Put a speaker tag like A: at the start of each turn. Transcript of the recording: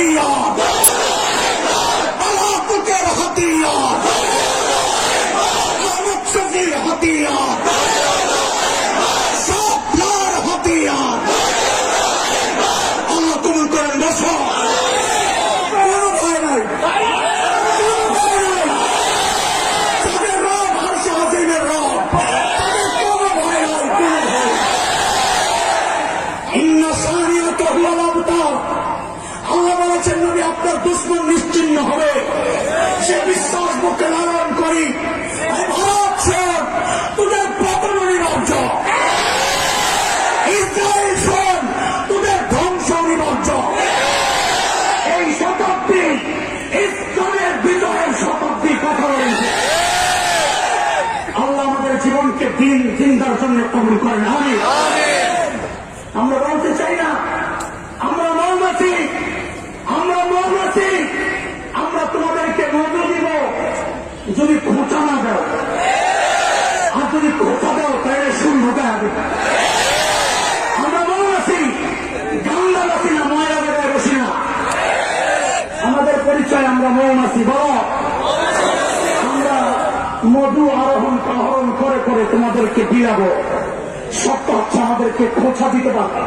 A: হাতিয়ার আলাকুকের হাতিয়ার মুক্তির হাতিয়ার সবলার হাতিয়ার আল্লাহ কবুল করেন, বসো। কোনো ভয় নাই। কোনো ভয় নাই। তাদের বলেছেন নবী আপনার দুশ্মন নিশ্চিন্ন হবে। সে বিশ্বাস বুকে লালন করি। তোদের তোদের এই শতাব্দী শতাব্দী আল্লাহ আমাদের জীবনকে দিন চিন্তার জন্য কবুল করেন। আমি আমরা বলতে চাই না আমরা মৌমাছি আমরা মৌমাছি আমরা তোমাদেরকে মধু দিব যদি খোঁচা না দাও আর যদি খোঁচা দাও তাহলে শূন্য দেবে আমরা আছি গান্ডা বাসি না ময়লা বেড়ে বসি না। আমাদের পরিচয় আমরা মৌমাছি বলো। আমরা মধু আরোহণ আহরণ করে করে তোমাদেরকে বিলাবো সত্য হচ্ছে আমাদেরকে খোঁচা দিতে পারবে